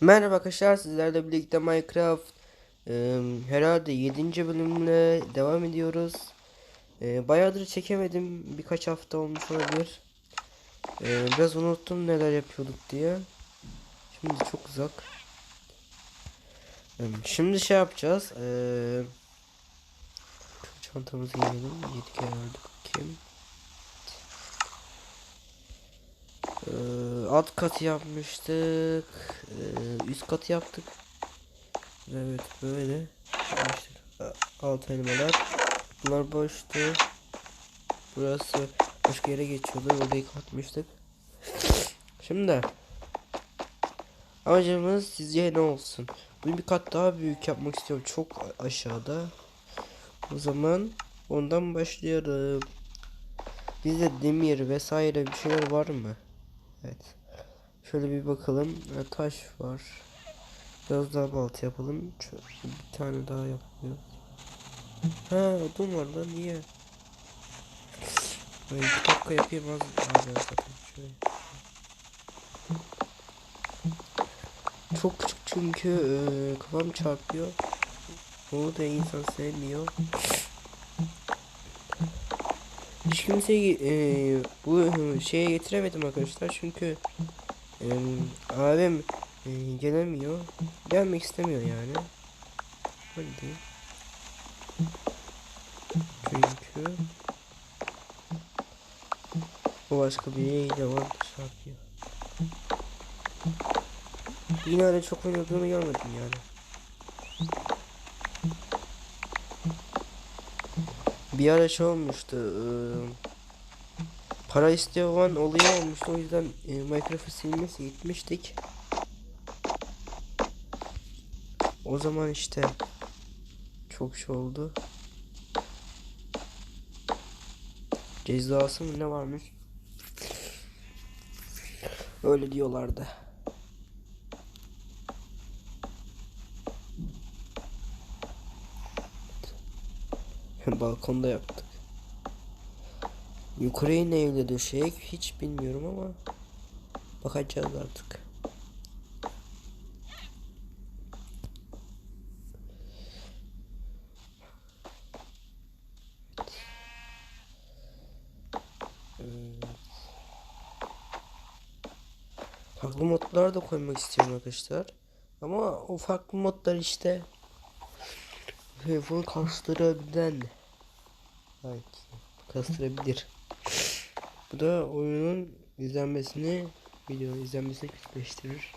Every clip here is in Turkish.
Merhaba arkadaşlar sizlerle birlikte Minecraft eee, herhalde 7. bölümle devam ediyoruz. Eee, bayağıdır çekemedim birkaç hafta olmuş olabilir. Eee, biraz unuttum neler yapıyorduk diye. Şimdi çok uzak. Eee, Şimdi şey yapacağız. Eee şu çantamızı giyelim. 7 kere. Kim? Ee, alt katı yapmıştık. Ee, üst katı yaptık. Evet böyle. Yapmıştık. A- Alt elmalar. Bunlar boştu. Burası başka yere geçiyordu. Orayı katmıştık. Şimdi amacımız sizce ne olsun? Bunu bir kat daha büyük yapmak istiyorum. Çok aşağıda. O zaman ondan başlayalım. Bizde demir vesaire bir şeyler var mı? Evet. Şöyle bir bakalım. Ha, taş var. Biraz daha balta yapalım. Şöyle bir tane daha yapıyor. Ha odun var lan niye? Ay, bir dakika yapayım az. Çok küçük çünkü e, kafam çarpıyor. Onu da insan sevmiyor. Hiç kimseyi e, bu şeye getiremedim arkadaşlar çünkü abim e, gelemiyor. Gelmek istemiyor yani. Hadi. Çünkü o başka bir zaman şey yapıyor. Yine de çok oynadığını görmedim yani. Bir ara şey olmuştu. ıı, para olan olayı olmuştu. O yüzden e, Minecraft'ı silmesi gitmiştik. O zaman işte çok şey oldu. Cezası mı ne varmış? Öyle diyorlardı. Balkonda yaptık. Yukarıya neyle döşeyek hiç bilmiyorum ama bakacağız artık. Farklı modlar da koymak istiyorum arkadaşlar. Ama o farklı modlar işte telefonu kastırabilen belki kastırabilir. Bu da oyunun izlenmesini video izlenmesini kötüleştirir.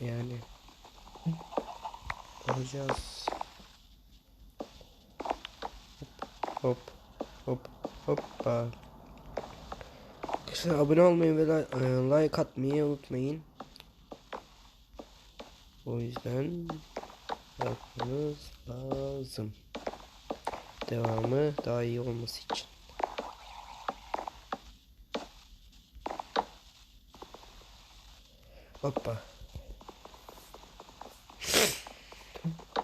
Yani alacağız. Hop hop hop hoppa. Arkadaşlar abone olmayı ve e, like atmayı unutmayın. O yüzden yapmanız lazım. Devamı daha iyi olması için. Hoppa.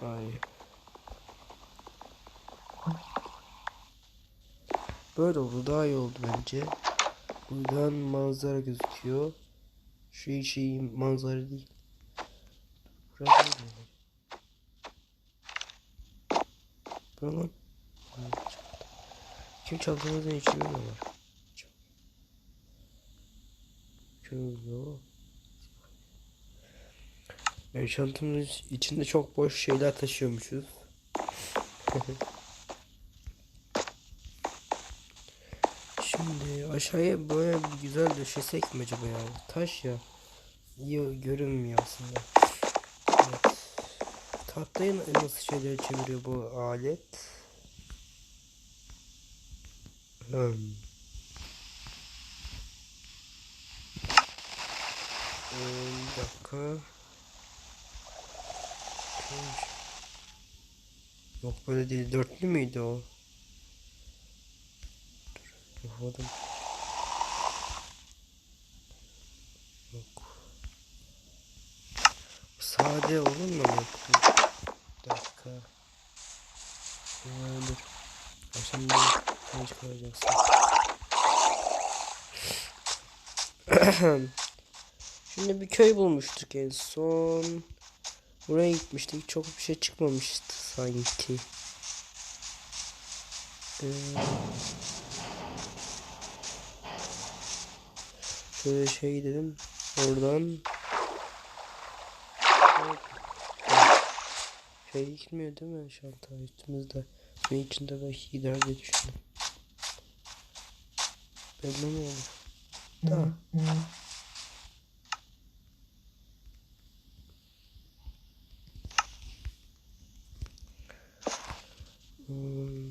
Ay. Böyle oldu daha iyi oldu bence. Buradan manzara gözüküyor. Şu şey manzara değil. Burası ne böyle? Bu lan. Kim çaldığımızın ne var? Şöyle. Yani çantamın içinde çok boş şeyler taşıyormuşuz. Şimdi aşağıya böyle bir güzel döşesek mi acaba ya? Taş ya. İyi görünmüyor aslında. Evet. Tahtayı nasıl şeyler çeviriyor bu alet? Hmm. Ee, Bir dakika. Yok böyle değil. Dörtlü müydü o? Dur. Yapamadım. Yok. Sade olur mu? Bir dakika. Dur. Akşam ne çıkaracaksın? Şimdi bir köy bulmuştuk en son. Buraya gitmiştik. Çok bir şey çıkmamıştı sanki. Ee, şöyle şey gidelim. Oradan. Şey gitmiyor değil mi şanta üstümüzde? Ve içinde belki gider diye düşündüm. Belli mi olur? Da. Hmm.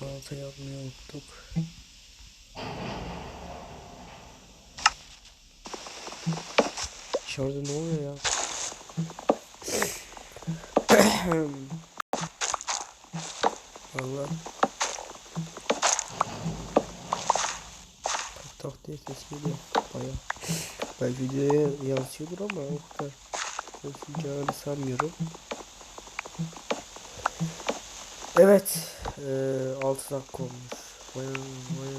Balta yapmayı unuttuk. Dışarıda ne oluyor ya? Allah. Tak tak diye ses geliyor. Baya. Ben videoya yansıyordur ama o kadar. Yansıyacağını sanmıyorum. Evet. Eee 6 dakika olmuş. Vay vay.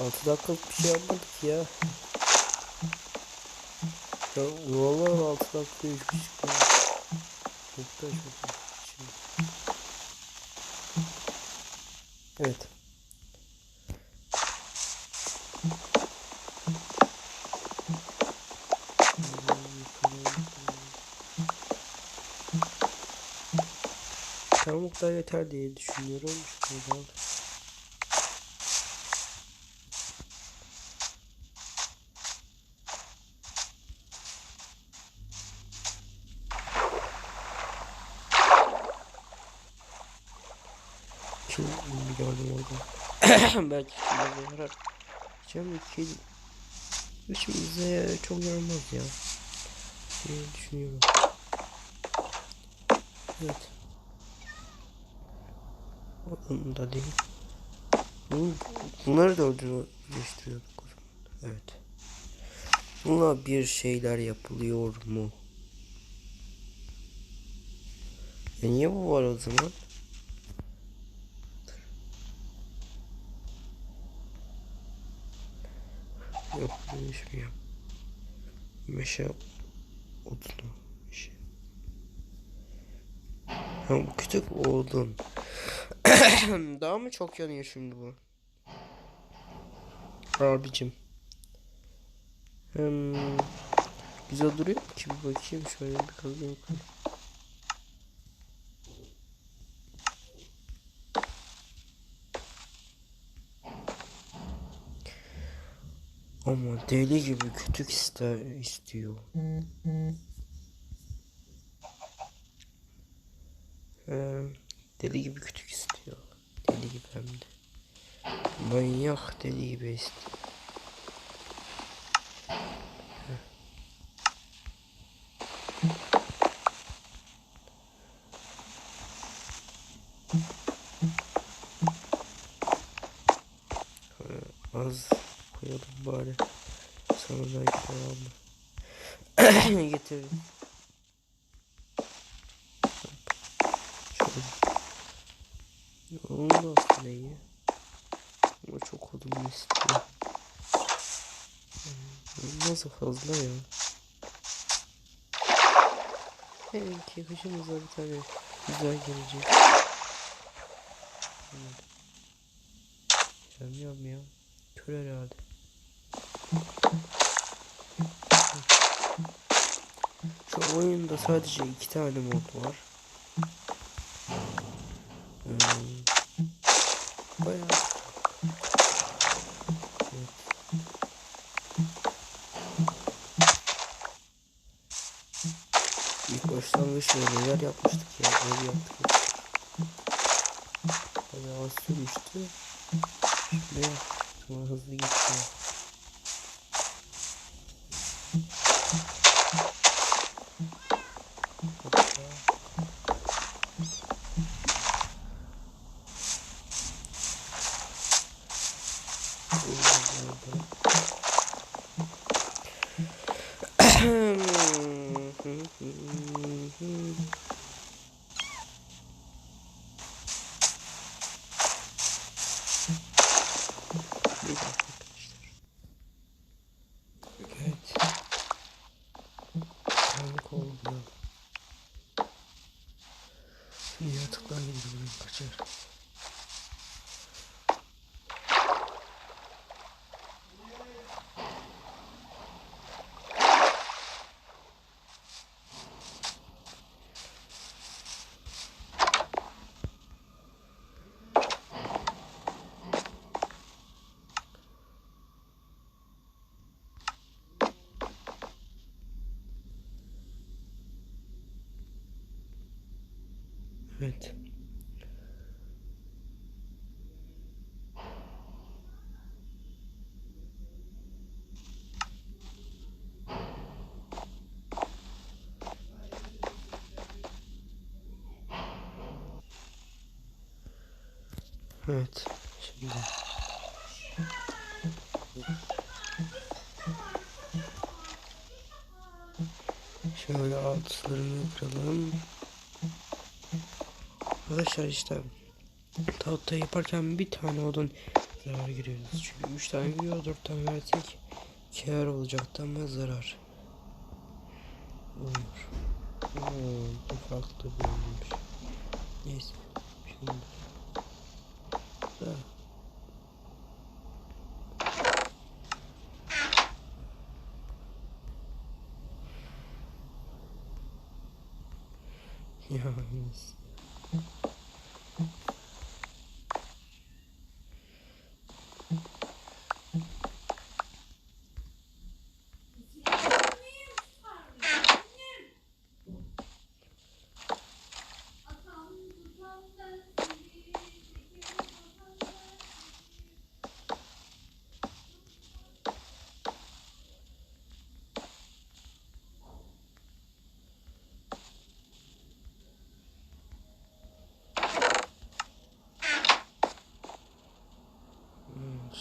6 dakikalık bir şey yapmadık ya. Ya vallahi 6 dakika hiçbir şey çıkmadı. Çok da çok bir şey. Evet. Tavuklar yeter diye düşünüyorum. Şuradan. Kim gördüm orada. Belki kimde yarar. Cem iki Üçümüze çok yaramaz ya. diye düşünüyorum. Evet. Onun da değil. Bun- Bunları da öldürüştürüyorduk o. Evet. Bununla bir şeyler yapılıyor mu? E niye bu var o zaman? Yok değişmiyor. Meşe odunu. Meşe. Ha bu kütük odun. Daha mı çok yanıyor şimdi bu? Abicim. Hmm, güzel duruyor ki bir bakayım şöyle bir kazayım. Ama deli gibi kütük iste istiyor. Ee, deli gibi kütük istiyor. Deli gibi hem de. Manyak deli Az koyalım bari. Sonra belki devamlı. Getirin. Şöyle. Onun da iyi. Ama çok odun istiyor. Hmm, Nasıl fazla ya? Belki kışımıza bir tane güzel gelecek. Evet. Gelmiyorum ya. Kör herhalde. Şu oyunda sadece iki tane mod var. Hmm. Bayağı. Evet. İlk başlangıçta neler yapmıştık ya. Ev yaptık. Bayağı az sürmüştü. Şimdi sonra hızlı gitti. Evet. Evet. Şimdi. Şöyle altlarını kıralım. Arkadaşlar işte tahta yaparken bir tane odun zarar giriyoruz. Çünkü 3 tane giriyor 4 tane versek kâr olacaktı ama zarar. Olur. Oo, farklı oyunmuş. Neyse. Şimdi. Da. Yalnız. Hmm, Mm-hmm.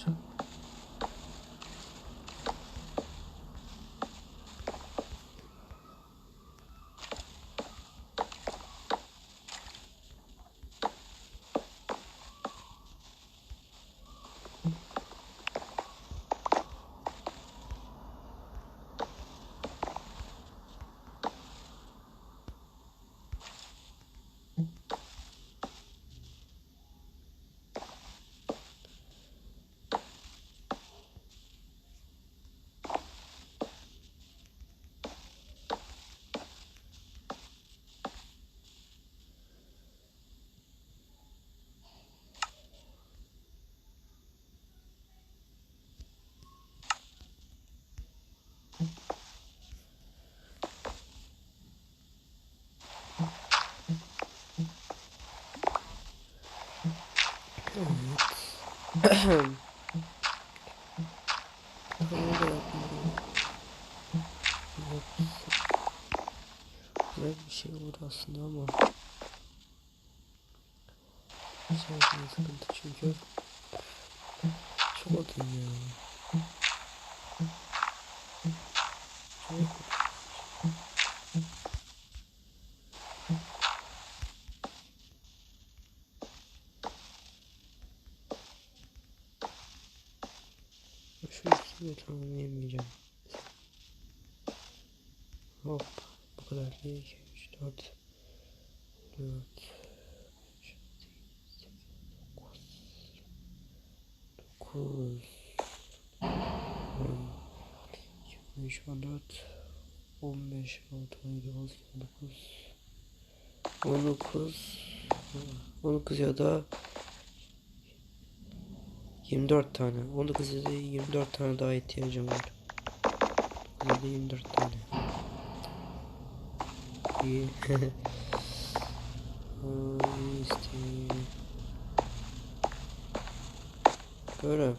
Şu- Güzel bir şey olur aslında ama Güzel sıkıntı çünkü Çok atın ya Çok De tamamlayamayacağım. Hop. Bu kadar. 1, 2, 3, 4, 4, 5, 8, 9, 10, 23, 14, 15, 16, 17, 18, 19, 19, 19 ya da 24 tane. 19 ya da 24 tane daha ihtiyacım var. 19 ya da 24 tane. İyi. Böyle.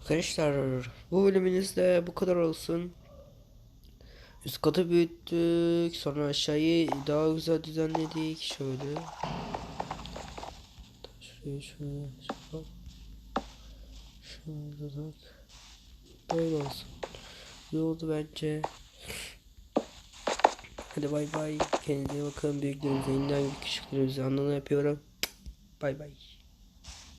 Arkadaşlar bu bölümümüzde bu kadar olsun. Üst katı büyüttük. Sonra aşağıyı daha güzel düzenledik. Şöyle. Şuraya şöyle. Şöyle. Tak. Böyle olsun. İyi oldu bence. Hadi bay bay. Kendinize bakın. Büyüklerinize, yeniden küçüklerinize anlamı yapıyorum. Bay bay.